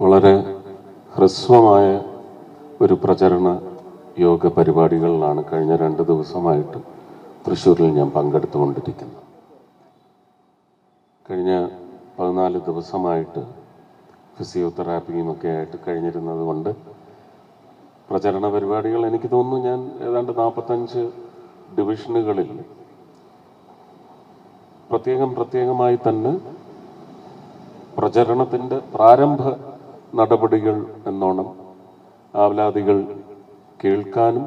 വളരെ ഹ്രസ്വമായ ഒരു പ്രചരണ യോഗ പരിപാടികളിലാണ് കഴിഞ്ഞ രണ്ട് ദിവസമായിട്ട് തൃശ്ശൂരിൽ ഞാൻ പങ്കെടുത്തുകൊണ്ടിരിക്കുന്നത്. കഴിഞ്ഞ പതിനാല് ദിവസമായിട്ട് ഫിസിയോതെറാപ്പിയും ഒക്കെ ആയിട്ട് കഴിഞ്ഞിരുന്നത് കൊണ്ട് പ്രചരണ പരിപാടികൾ എനിക്ക് തോന്നുന്നു ഞാൻ ഏതാണ്ട് നാൽപ്പത്തഞ്ച് ഡിവിഷനുകളിൽ പ്രത്യേകം പ്രത്യേകമായി തന്നെ പ്രചരണത്തിന്റെ പ്രാരംഭ നടപടികൾ എന്നോണം ആവലാതികൾ കേൾക്കാനും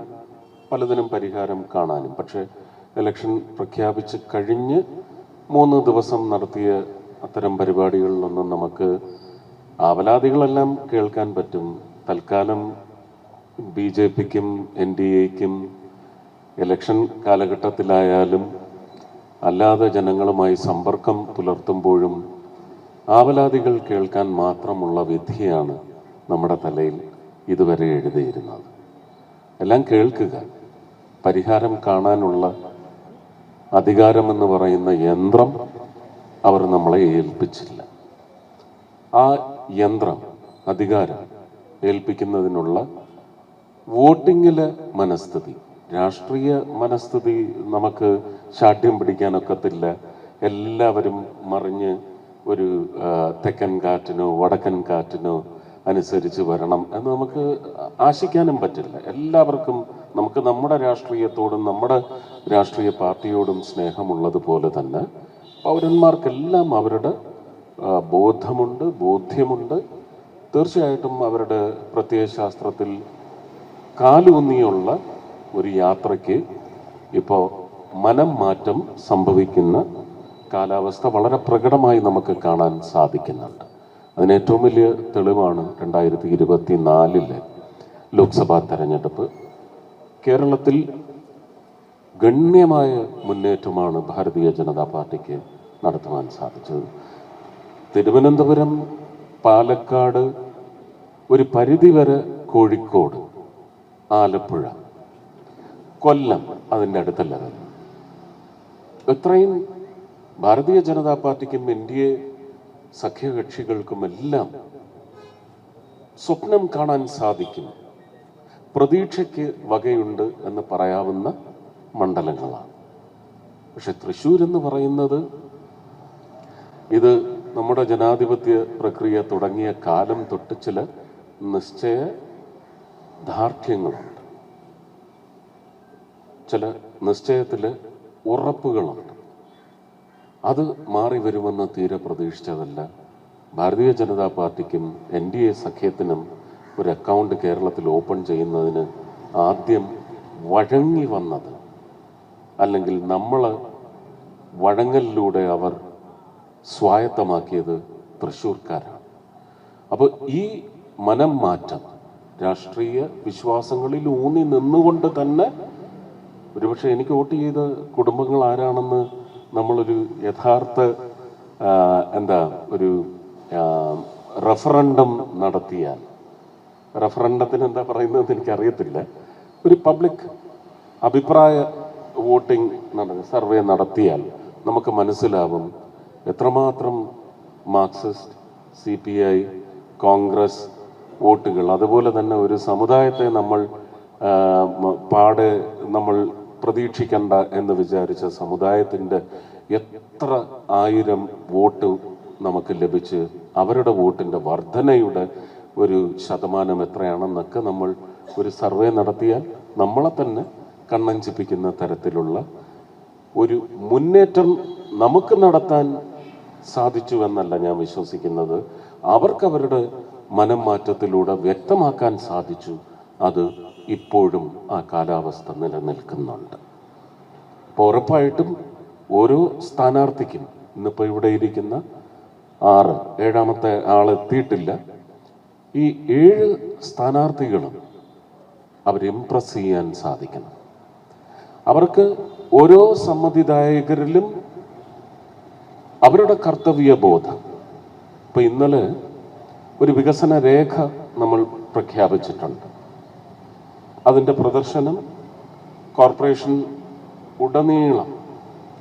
പലതിനും പരിഹാരം കാണാനും. പക്ഷേ ഇലക്ഷൻ പ്രഖ്യാപിച്ച് കഴിഞ്ഞ് മൂന്ന് ദിവസം നടത്തിയ അത്തരം പരിപാടികളിലൊന്നും നമുക്ക് ആവലാതികളെല്ലാം കേൾക്കാൻ പറ്റും. തൽക്കാലം ബി ജെ പിക്കും എൻ ഡി എക്കും ഇലക്ഷൻ കാലഘട്ടത്തിലായാലും അല്ലാതെ ജനങ്ങളുമായി സമ്പർക്കം പുലർത്തുമ്പോഴും ആവലാതികൾ കേൾക്കാൻ മാത്രമുള്ള വിധിയാണ് നമ്മുടെ തലയിൽ ഇതുവരെ എഴുതിയിരുന്നത്. എല്ലാം കേൾക്കുക പരിഹാരം കാണാനുള്ള അധികാരമെന്ന് പറയുന്ന യന്ത്രം അവർ നമ്മളെ ഏൽപ്പിച്ചില്ല. ആ യന്ത്രം അധികാരം ഏൽപ്പിക്കുന്നതിനുള്ള വോട്ടിങ്ങിലെ മനസ്ഥിതി രാഷ്ട്രീയ മനസ്ഥിതി നമുക്ക് ശാഠ്യം പിടിക്കാനൊക്കത്തില്ല എല്ലാവരും മറിഞ്ഞ് ഒരു തെക്കൻ കാറ്റിനോ വടക്കൻ കാറ്റിനോ അനുസരിച്ച് വരണം എന്ന് നമുക്ക് ആശിക്കാനും പറ്റില്ല. എല്ലാവർക്കും നമുക്ക് നമ്മുടെ രാഷ്ട്രീയത്തോടും നമ്മുടെ രാഷ്ട്രീയ പാർട്ടിയോടും സ്നേഹമുള്ളതുപോലെ തന്നെ പൗരന്മാർക്കെല്ലാം അവരുടെ ബോധമുണ്ട് ബോധ്യമുണ്ട്. തീർച്ചയായിട്ടും അവരുടെ പ്രത്യയശാസ്ത്രത്തിൽ കാലൂന്നിയുള്ള ഒരു യാത്രയ്ക്ക് ഇപ്പോൾ മനം മാറ്റം സംഭവിക്കുന്ന കാലാവസ്ഥ വളരെ പ്രകടമായി നമുക്ക് കാണാൻ സാധിക്കുന്നുണ്ട്. അതിന് ഏറ്റവും വലിയ തെളിവാണ് രണ്ടായിരത്തി ഇരുപത്തി നാലിലെ ലോക്സഭാ തെരഞ്ഞെടുപ്പ്. കേരളത്തിൽ ഗണ്യമായ മുന്നേറ്റമാണ് ഭാരതീയ ജനതാ പാർട്ടിക്ക് നടത്തുവാൻ സാധിച്ചത്. തിരുവനന്തപുരം പാലക്കാട് ഒരു പരിധിവരെ കോഴിക്കോട് ആലപ്പുഴ കൊല്ലം അതിന്റെ അടുത്തല്ല ഇത്രയും ഭാരതീയ ജനതാ പാർട്ടിക്കും എൻ ഡി എ സഖ്യകക്ഷികൾക്കുമെല്ലാം സ്വപ്നം കാണാൻ സാധിക്കും. പ്രതീക്ഷയ്ക്ക് വകയുണ്ട് എന്ന് പറയാവുന്ന മണ്ഡലങ്ങളാണ്. പക്ഷെ തൃശ്ശൂർ എന്ന് പറയുന്നത് ഇത് നമ്മുടെ ജനാധിപത്യ പ്രക്രിയ തുടങ്ങിയ കാലം തൊട്ട് ചില നിശ്ചയ ദാർഢ്യങ്ങളുണ്ട് ചില നിശ്ചയത്തിൽ ഉറപ്പുകളുണ്ട്. അത് മാറി വരുമെന്ന് തീരെ പ്രതീക്ഷിച്ചതല്ല. ഭാരതീയ ജനതാ പാർട്ടിക്കും എൻ ഡി എ സഖ്യത്തിനും ഒരു അക്കൗണ്ട് കേരളത്തിൽ ഓപ്പൺ ചെയ്യുന്നതിന് ആദ്യം വഴങ്ങി വന്നത് അല്ലെങ്കിൽ നമ്മൾ വഴങ്ങലിലൂടെ അവർ സ്വായത്തമാക്കിയത് തൃശ്ശൂർക്കാരാണ്. അപ്പോൾ ഈ മനം മാറ്റം രാഷ്ട്രീയ വിശ്വാസങ്ങളിൽ ഊന്നി നിന്നുകൊണ്ട് തന്നെ ഒരുപക്ഷെ എനിക്ക് വോട്ട് ചെയ്ത കുടുംബങ്ങൾ ആരാണെന്ന് നമ്മളൊരു യഥാർത്ഥ എന്താ ഒരു റഫറൻഡം നടത്തിയാൽ. റഫറൻഡത്തിന് എന്താ പറയുന്നതെന്ന് എനിക്കറിയത്തില്ല. ഒരു പബ്ലിക് അഭിപ്രായ വോട്ടിംഗ് നടന്ന സർവേ നടത്തിയാൽ നമുക്ക് മനസ്സിലാവും എത്രമാത്രം Marxist C P I Congress വോട്ടുകൾ അതുപോലെ തന്നെ ഒരു സമുദായത്തെ നമ്മൾ പാട് നമ്മൾ പ്രതീക്ഷിക്കണ്ട എന്ന് വിചാരിച്ച സമുദായത്തിന്റെ എത്ര ആയിരം വോട്ട് നമുക്ക് ലഭിച്ച് അവരുടെ വോട്ടിന്റെ വർധനയുടെ ഒരു ശതമാനം എത്രയാണെന്നൊക്കെ നമ്മൾ ഒരു സർവേ നടത്തിയാൽ നമ്മളെ തന്നെ കണ്ണഞ്ചിപ്പിക്കുന്ന തരത്തിലുള്ള ഒരു മുന്നേറ്റം നമുക്ക് നടത്താൻ സാധിച്ചു എന്നല്ല ഞാൻ വിശ്വസിക്കുന്നത്. അവർക്ക് അവരുടെ മനം മാറ്റത്തിലൂടെ വ്യക്തമാക്കാൻ സാധിച്ചു. അത് ഇപ്പോഴും ആ കാലാവസ്ഥ നിലനിൽക്കുന്നുണ്ട്. അപ്പോൾ ഉറപ്പായിട്ടും ഓരോ സ്ഥാനാർത്ഥിക്കും ഇന്നിപ്പോൾ ഇവിടെ ഇരിക്കുന്ന ആറ് ഏഴാമത്തെ ആളെത്തിയിട്ടില്ല ഈ ഏഴ് സ്ഥാനാർത്ഥികളും അവർ ഇംപ്രസ് ചെയ്യാൻ സാധിക്കണം. അവർക്ക് ഓരോ സമ്മതിദായകരിലും അവരുടെ കർത്തവ്യബോധം. ഇപ്പം ഇന്നലെ ഒരു വികസന രേഖ നമ്മൾ പ്രഖ്യാപിച്ചിട്ടുണ്ട്. അതിന്റെ പ്രദർശനം കോർപ്പറേഷൻ ഉടനീളം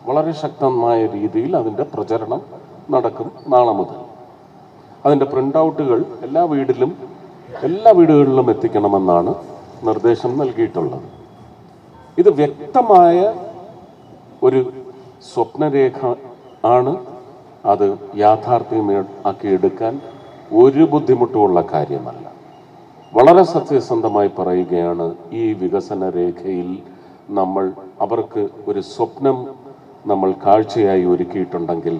വളരെ ശക്തമായ രീതിയിൽ അതിന്റെ പ്രചരണം നടക്കും നാളെ മുതൽ. അതിന്റെ പ്രിന്റ് ഔട്ടുകൾ എല്ലാ വീടിലും എല്ലാ വീടുകളിലും എത്തിക്കണമെന്നാണ് നിർദ്ദേശം നൽകിയിട്ടുള്ളത്. ഇത് വ്യക്തമായ ഒരു സ്വപ്നരേഖ ആണ്. അത് യാഥാർത്ഥ്യമാക്കി എടുക്കാൻ ഒരു ബുദ്ധിമുട്ടുമുള്ള കാര്യമല്ല. വളരെ സത്യസന്ധമായി പറയുകയാണ് ഈ വികസന രേഖയിൽ നമ്മൾ അവർക്ക് ഒരു സ്വപ്നം നമ്മൾ കാഴ്ചയായി ഒരുക്കിയിട്ടുണ്ടെങ്കിൽ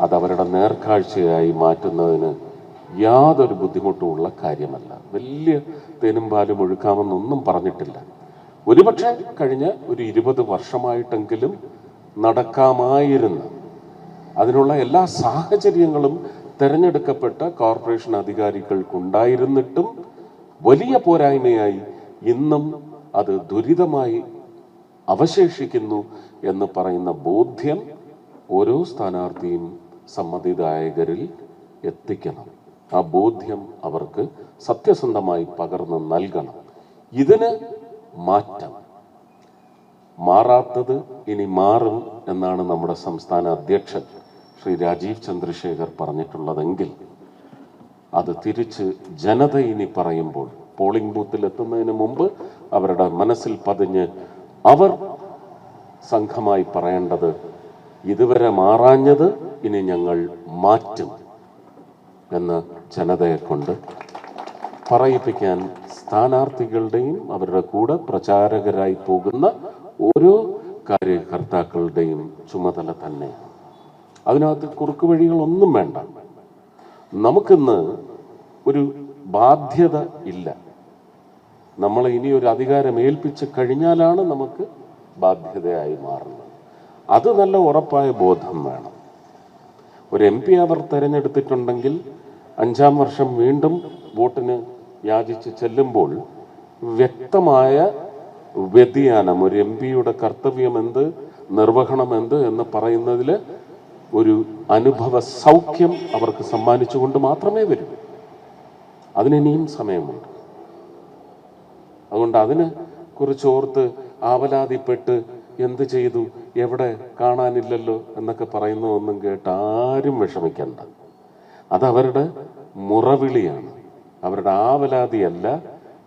അത് അവരുടെ നേർക്കാഴ്ചയായി മാറ്റുന്നതിന് യാതൊരു ബുദ്ധിമുട്ടുമുള്ള കാര്യമല്ല. വലിയ തേനും പാലും ഒഴുക്കാമെന്നൊന്നും പറഞ്ഞിട്ടില്ല. ഒരുപക്ഷെ കഴിഞ്ഞ ഒരു ഇരുപത് വർഷമായിട്ടെങ്കിലും നടക്കാമായിരുന്നു അതിനുള്ള എല്ലാ സാഹചര്യങ്ങളും തിരഞ്ഞെടുക്കപ്പെട്ട കോർപ്പറേഷൻ അധികാരികൾക്കുണ്ടായിരുന്നിട്ടും വലിയ പോരായ്മയായി ഇന്നും അത് ദുരിതമായി അവശേഷിക്കുന്നു എന്ന് പറയുന്ന ബോധ്യം ഓരോ സ്ഥാനാർത്ഥിയും സമ്മതിദായകരിൽ എത്തിക്കണം. ആ ബോധ്യം അവർക്ക് സത്യസന്ധമായി പകർന്ന് നൽകണം. ഇതിന് മാറ്റം. മാറാത്തത് ഇനി മാറും എന്നാണ് നമ്മുടെ സംസ്ഥാന അധ്യക്ഷൻ ശ്രീ രാജീവ് ചന്ദ്രശേഖർ പറഞ്ഞിട്ടുള്ളതെങ്കിൽ അത് തിരിച്ച് ജനത ഇനി പറയുമ്പോൾ പോളിംഗ് ബൂത്തിൽ എത്തുന്നതിന് മുമ്പ് അവരുടെ മനസ്സിൽ പതിഞ്ഞ് അവർ സംഘമായി പറയേണ്ടത് ഇതുവരെ മാറാഞ്ഞത് ഇനി ഞങ്ങൾ മാറ്റും എന്ന് ജനതയെ കൊണ്ട് പറയിപ്പിക്കാൻ സ്ഥാനാർത്ഥികളുടെയും അവരുടെ കൂടെ പ്രചാരകരായി പോകുന്ന ഓരോ കാര്യകർത്താക്കളുടെയും ചുമതല തന്നെ. അതിനകത്ത് കുറുക്ക് വഴികളൊന്നും വേണ്ട. നമുക്കിന്ന് ഒരു ബാധ്യത ഇല്ല. നമ്മളെ ഇനി ഒരു അധികാരം ഏൽപ്പിച്ച് കഴിഞ്ഞാലാണ് നമുക്ക് ബാധ്യതയായി മാറുന്നത്. അത് നല്ല ഉറപ്പായ ബോധം വേണം. ഒരു എം പി അവർ തിരഞ്ഞെടുത്തിട്ടുണ്ടെങ്കിൽ അഞ്ചാം വർഷം വീണ്ടും വോട്ടിന് യാചിച്ച് ചെല്ലുമ്പോൾ വ്യക്തമായ വ്യതിയാനം ഒരു എം പിയുടെ കർത്തവ്യം എന്ത് നിർവഹണം എന്ത് എന്ന് പറയുന്നതിൽ ഒരു അനുഭവ സൗഖ്യം അവർക്ക് സമ്മാനിച്ചുകൊണ്ട് മാത്രമേ വരൂ. അതിനിനിയും സമയമുണ്ട്. അതുകൊണ്ട് അതിന് കുറിച്ച് ഓർത്ത് ആവലാതിപ്പെട്ട് എന്ത് ചെയ്തു എവിടെ കാണാനില്ലല്ലോ എന്നൊക്കെ പറയുന്നതൊന്നും കേട്ട് ആരും വിഷമിക്കണ്ട. അതവരുടെ മുറവിളിയാണ്. അവരുടെ ആവലാതിയല്ല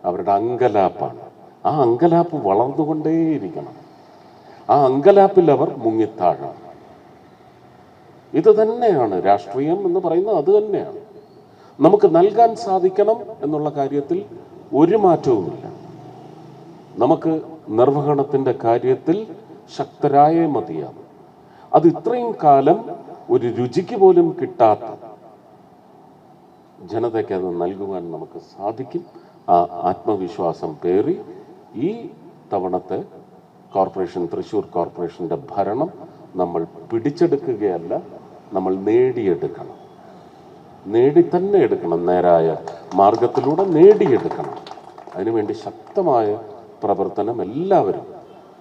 അവരുടെ അങ്കലാപ്പാണ്. ആ അങ്കലാപ്പ് വളർന്നുകൊണ്ടേയിരിക്കണം. ആ അങ്കലാപ്പിൽ അവർ മുങ്ങിത്താഴണം. ഇത് തന്നെയാണ്. രാഷ്ട്രീയം എന്ന് പറയുന്നത് അത് തന്നെയാണ്. നമുക്ക് നൽകാൻ സാധിക്കണം എന്നുള്ള കാര്യത്തിൽ ഒരു മാറ്റവുമില്ല. നമുക്ക് നിർവഹണത്തിന്റെ കാര്യത്തിൽ ശക്തരായേ മതിയാവും. അത് ഇത്രയും കാലം ഒരു രുചിക്ക് പോലും കിട്ടാത്ത ജനതയ്ക്ക് അത് നൽകുവാൻ നമുക്ക് സാധിക്കും. ആ ആത്മവിശ്വാസം പേറി ഈ തവണത്തെ കോർപ്പറേഷൻ തൃശ്ശൂർ കോർപ്പറേഷന്റെ ഭരണം നമ്മൾ പിടിച്ചെടുക്കുകയല്ല. നമ്മൾ നേടിയെടുക്കണം. നേടി തന്നെ എടുക്കണം നേരായ മാർഗത്തിലൂടെ നേടിയെടുക്കണം. അതിനുവേണ്ടി ശക്തമായ പ്രവർത്തനം എല്ലാവരും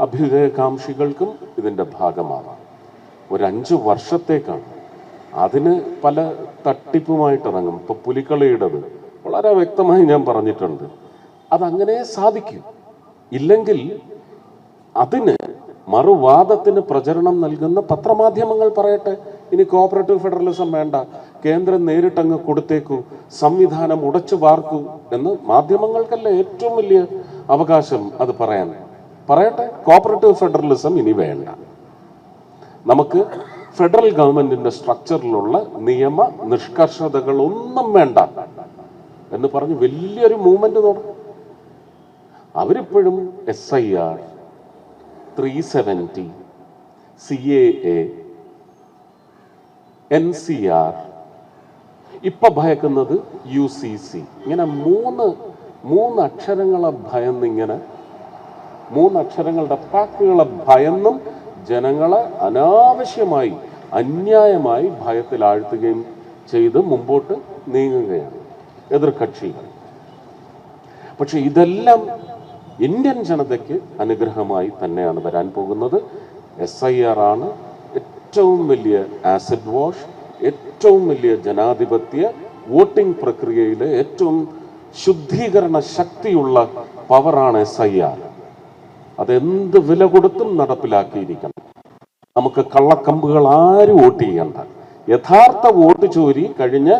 അഭ്യുദയകാംക്ഷികൾക്കും ഇതിന്റെ ഭാഗമാവാം. ഒരു അഞ്ച് വർഷത്തേക്കാണ്. അതിന് പല തട്ടിപ്പുമായിട്ട് ഇറങ്ങും ഇപ്പൊ പുലിക്കളിയുടേത് വളരെ വ്യക്തമായി ഞാൻ പറഞ്ഞിട്ടുണ്ട്. അതങ്ങനെ സാധിക്കും. ഇല്ലെങ്കിൽ അതിന് മറുവാദത്തിന് പ്രചരണം നൽകുന്ന പത്രമാധ്യമങ്ങൾ പറയട്ടെ ഇനി കോപ്പറേറ്റീവ് ഫെഡറലിസം വേണ്ട. കേന്ദ്രം നേരിട്ടങ്ങ് കൊടുത്തേക്കൂ. സംവിധാനം ഉടച്ചു വാർക്കൂ എന്ന് മാധ്യമങ്ങൾക്കല്ല ഏറ്റവും വലിയ അവകാശം അത് പറയാൻ. പറയട്ടെ കോപ്പറേറ്റീവ് ഫെഡറലിസം ഇനി വേണ്ട. നമുക്ക് ഫെഡറൽ ഗവൺമെന്റിന്റെ സ്ട്രക്ചറിലുള്ള നിയമ നിഷ്കർഷതകൾ ഒന്നും വേണ്ട എന്ന് പറഞ്ഞ് വലിയൊരു മൂവ്മെന്റ് തുടങ്ങും. അവരിപ്പോഴും S I R three seventy C A A N C R ഇപ്പൊ ഭയക്കുന്നത് യു സി സി ഇങ്ങനെ മൂന്ന് മൂന്ന് അക്ഷരങ്ങളെ ഭയന്നിങ്ങനെ മൂന്ന് അക്ഷരങ്ങളുടെ പാക്കുകളെ ഭയന്നും ജനങ്ങളെ അനാവശ്യമായി അന്യായമായി ഭയത്തിൽ ആഴ്ത്തുകയും ചെയ്ത് മുമ്പോട്ട് നീങ്ങുകയാണ് എതിർകക്ഷികൾ. പക്ഷെ ഇതെല്ലാം ഇന്ത്യൻ ജനതയ്ക്ക് അനുഗ്രഹമായി തന്നെയാണ് വരാൻ പോകുന്നത്. എസ് ഐ ആർ ആണ്. ഏറ്റവും വലിയ ആസിഡ് വാഷ് ഏറ്റവും വലിയ ജനാധിപത്യ വോട്ടിംഗ് പ്രക്രിയയിലെ ഏറ്റവും ശുദ്ധീകരണ ശക്തിയുള്ള പവറാണ് എസ് ഐ ആർ അതെന്ത് വില കൊടുത്തും നടപ്പിലാക്കിയിരിക്കണം. നമുക്ക് കള്ളക്കമ്പുകൾ ആരും വോട്ട് ചെയ്യണ്ട. യഥാർത്ഥ വോട്ട് ചോരി കഴിഞ്ഞ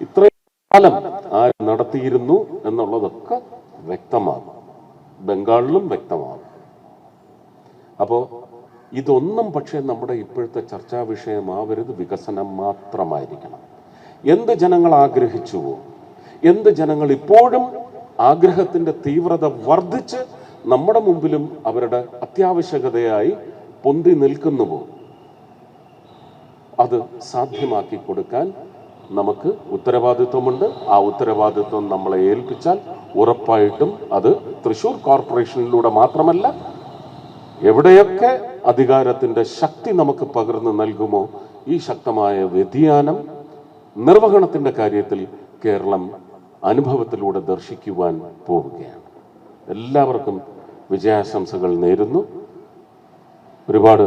ഇത്രയും കാലം ആര് നടത്തിയിരുന്നു എന്നുള്ളതൊക്കെ വ്യക്തമാകും. ബംഗാളിലും വ്യക്തമാകും. അപ്പോൾ ഇതൊന്നും പക്ഷേ നമ്മുടെ ഇപ്പോഴത്തെ ചർച്ചാ വിഷയമാവരുത്. വികസനം മാത്രമായിരിക്കണം. എന്ത് ജനങ്ങൾ ആഗ്രഹിച്ചുവോ എന്ത് ജനങ്ങൾ ഇപ്പോഴും ആഗ്രഹത്തിന്റെ തീവ്രത വർദ്ധിച്ച് നമ്മുടെ മുമ്പിലും അവരുടെ അത്യാവശ്യകതയായി പൊന്തി നിൽക്കുന്നുവോ അത് സാധ്യമാക്കി കൊടുക്കാൻ നമുക്ക് ഉത്തരവാദിത്വമുണ്ട്. ആ ഉത്തരവാദിത്വം നമ്മളെ ഏൽപ്പിച്ചാൽ ഉറപ്പായിട്ടും അത് തൃശൂർ കോർപ്പറേഷനിലൂടെ മാത്രമല്ല എവിടെയൊക്കെ അധികാരത്തിന്റെ ശക്തി നമുക്ക് പകർന്നു നൽകുമോ ഈ ശക്തമായ വ്യതിയാനം നിർവഹണത്തിന്റെ കാര്യത്തിൽ കേരളം അനുഭവത്തിലൂടെ ദർശിക്കുവാൻ പോവുകയാണ്. എല്ലാവർക്കും വിജയാശംസകൾ നേരുന്നു. ഒരുപാട്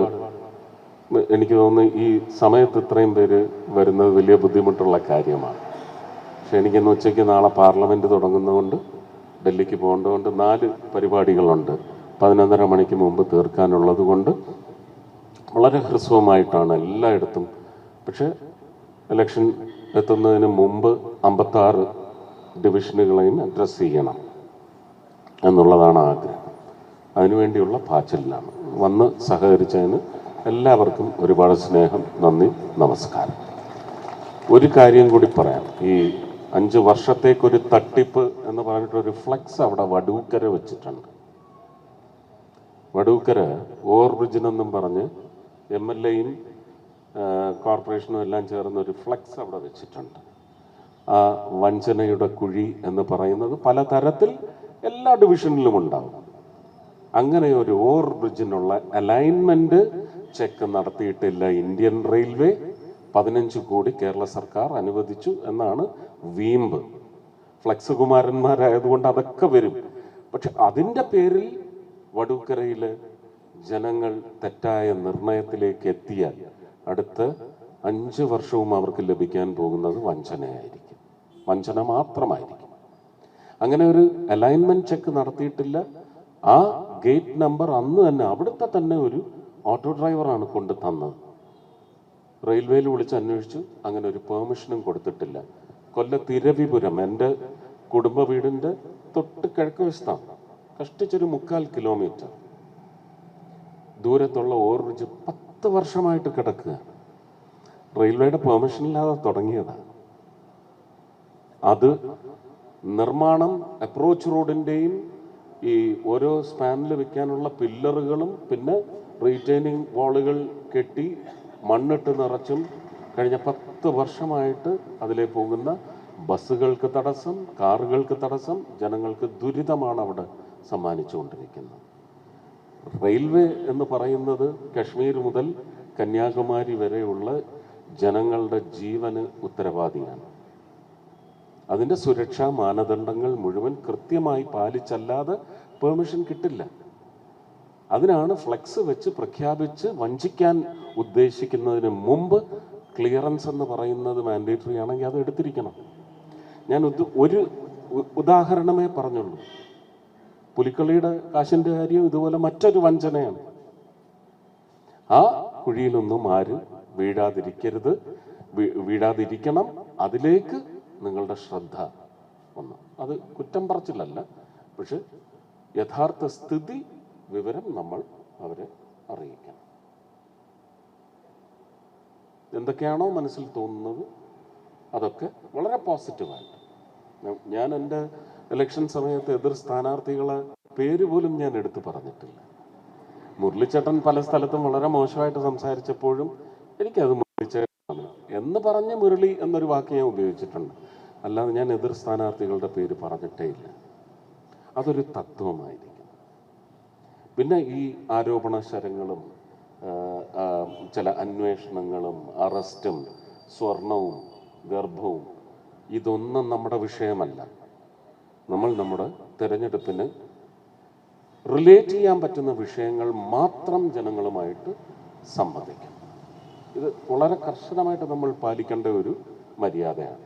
എനിക്ക് തോന്നുന്നു ഈ സമയത്ത് ഇത്രയും പേര് വരുന്നത് വലിയ ബുദ്ധിമുട്ടുള്ള കാര്യമാണ്. പക്ഷെ എനിക്കിന്ന് ഉച്ചയ്ക്ക് നാളെ പാർലമെന്റ് തുടങ്ങുന്നതുകൊണ്ട് ഡൽഹിക്ക് പോകേണ്ടതുകൊണ്ട് നാല് പരിപാടികളുണ്ട്. പതിനൊന്നര മണിക്ക് മുമ്പ് തീർക്കാനുള്ളത് കൊണ്ട് വളരെ ഹ്രസ്വമായിട്ടാണ് എല്ലായിടത്തും. പക്ഷേ ഇലക്ഷൻ എത്തുന്നതിന് മുമ്പ് അമ്പത്താറ് ഡിവിഷനുകളെയും അഡ്രസ്സ് ചെയ്യണം എന്നുള്ളതാണ് ആഗ്രഹം. അതിനുവേണ്ടിയുള്ള പാച്ചിലാണ്. വന്ന് സഹകരിച്ചതിന് എല്ലാവർക്കും ഒരുപാട് സ്നേഹം നന്ദി നമസ്കാരം. ഒരു കാര്യം കൂടി പറയാം. ഈ അഞ്ച് വർഷത്തേക്കൊരു തട്ടിപ്പ് എന്ന് പറഞ്ഞിട്ടൊരു ഫ്ലെക്സ് അവിടെ വടൂക്കര വെച്ചിട്ടുണ്ട്. വടൂക്കര ഓവർബ്രിഡ്ജിനെന്നും പറഞ്ഞ് എം എൽ എയും കോർപ്പറേഷനും എല്ലാം ചേർന്ന് ഒരു ഫ്ലെക്സ് അവിടെ വെച്ചിട്ടുണ്ട്. ആ വഞ്ചനയുടെ കുഴി എന്ന് പറയുന്നത് പലതരത്തിൽ എല്ലാ ഡിവിഷനിലും ഉണ്ടാവും. അങ്ങനെ ഒരു ഓവർ ബ്രിഡ്ജിനുള്ള അലൈൻമെന്റ് ചെക്ക് നടത്തിയിട്ടില്ല ഇന്ത്യൻ റെയിൽവേ. പതിനഞ്ച് കോടി കേരള സർക്കാർ അനുവദിച്ചു എന്നാണ് വീമ്പ്. ഫ്ലക്സ് കുമാരന്മാരായതുകൊണ്ട് അതൊക്കെ വരും. പക്ഷെ അതിന്റെ പേരിൽ വടൂക്കരയിലെ ജനങ്ങൾ തെറ്റായ നിർണയത്തിലേക്ക് എത്തിയാൽ അടുത്ത അഞ്ച് വർഷവും അവർക്ക് ലഭിക്കാൻ പോകുന്നത് വഞ്ചനയായിരിക്കും. വഞ്ചന മാത്രമായിരിക്കും. അങ്ങനെ ഒരു അലൈൻമെന്റ് ചെക്ക് നടത്തിയിട്ടില്ല. ആ ഗേറ്റ് നമ്പർ അന്ന് തന്നെ അവിടുത്തെ തന്നെ ഒരു ഓട്ടോ ഡ്രൈവറാണ് കൊണ്ട് തന്നത്. റെയിൽവേയിൽ വിളിച്ച് അന്വേഷിച്ചു. അങ്ങനെ ഒരു പെർമിഷനും കൊടുത്തിട്ടില്ല. കൊല്ല തിരവിപുരം എന്റെ കുടുംബ വീടിന്റെ തൊട്ട് കിഴക്ക് വശത്താണ്. കഷ്ടിച്ചൊരു മുക്കാൽ കിലോമീറ്റർ. ദൂരത്തുള്ള ഓവർബ്രിഡ്ജ് പത്ത് വർഷമായിട്ട് കിടക്കുക. റെയിൽവേയുടെ പെർമിഷൻ ഇല്ലാതെ തുടങ്ങിയതാണ് അത് നിർമ്മാണം അപ്രോച്ച് റോഡിന്റെയും ഈ ഓരോ സ്പാനിൽ വെക്കാനുള്ള പില്ലറുകളും പിന്നെ റീറ്റെയിനിങ് വാളുകൾ കെട്ടി മണ്ണിട്ട് നിറച്ചും കഴിഞ്ഞ പത്ത് വർഷമായിട്ട് അതിലെ പോകുന്ന ബസ്സുകൾക്ക് തടസ്സം കാറുകൾക്ക് തടസ്സം ജനങ്ങൾക്ക് ദുരിതമാണ് അവിടെ. സമ്മാനിച്ചുകൊണ്ടിരിക്കുന്നത് റെയിൽവേ എന്ന് പറയുന്നത് കശ്മീർ മുതൽ കന്യാകുമാരി വരെയുള്ള ജനങ്ങളുടെ ജീവന് ഉത്തരവാദിയാണ്. അതിന്റെ സുരക്ഷാ മാനദണ്ഡങ്ങൾ മുഴുവൻ കൃത്യമായി പാലിച്ചല്ലാതെ പെർമിഷൻ കിട്ടില്ല. അതിനാണ് ഫ്ലെക്സ് വെച്ച് പ്രഖ്യാപിച്ച് വഞ്ചിക്കാൻ ഉദ്ദേശിക്കുന്നതിന് മുമ്പ് ക്ലിയറൻസ് എന്ന് പറയുന്നത് മാൻഡേറ്ററി ആണെങ്കിൽ അത് എടുത്തിരിക്കണം. ഞാൻ ഒരു ഉദാഹരണമേ പറഞ്ഞുള്ളൂ. പുലിക്കളിയുടെ കാശിന്റെ കാര്യം ഇതുപോലെ മറ്റൊരു വഞ്ചനയാണ്. ആ കുഴിയിലൊന്നും ആരും വീഴാതിരിക്കരുത്. വീഴാതിരിക്കണം. അതിലേക്ക് നിങ്ങളുടെ ശ്രദ്ധ ഒന്ന് അത് കുറ്റം പറച്ചിലല്ല. പക്ഷെ യഥാർത്ഥ സ്ഥിതി വിവരം നമ്മൾ അവരെ അറിയിക്കണം. എന്തൊക്കെയാണോ മനസ്സിൽ തോന്നുന്നത് അതൊക്കെ വളരെ പോസിറ്റീവായിട്ട്. ഞാൻ എന്റെ ഇലക്ഷൻ സമയത്ത് എതിർ സ്ഥാനാർത്ഥികളെ പേര് പോലും ഞാൻ എടുത്തു പറഞ്ഞിട്ടില്ല. മുരളിച്ചേട്ടൻ പല സ്ഥലത്തും വളരെ മോശമായിട്ട് സംസാരിച്ചപ്പോഴും എനിക്കത് മുരളിച്ചേട്ടനാണ് എന്ന് പറഞ്ഞ് മുരളി എന്നൊരു വാക്ക് ഞാൻ ഉപയോഗിച്ചിട്ടുണ്ട്. അല്ലാതെ ഞാൻ എതിർ സ്ഥാനാർത്ഥികളുടെ പേര് പറഞ്ഞിട്ടേ ഇല്ല. അതൊരു തത്വമായിരിക്കും. പിന്നെ ഈ ആരോപണ ശരങ്ങളും ചില അന്വേഷണങ്ങളും അറസ്റ്റും സ്വർണവും ഗർഭവും ഇതൊന്നും നമ്മുടെ വിഷയമല്ല. നമ്മൾ നമ്മുടെ തിരഞ്ഞെടുപ്പിന് റിലേറ്റ് ചെയ്യാൻ പറ്റുന്ന വിഷയങ്ങൾ മാത്രം ജനങ്ങളുമായിട്ട് സംവദിക്കും. ഇത് വളരെ കർശനമായിട്ട് നമ്മൾ പാലിക്കേണ്ട ഒരു മര്യാദയാണ്.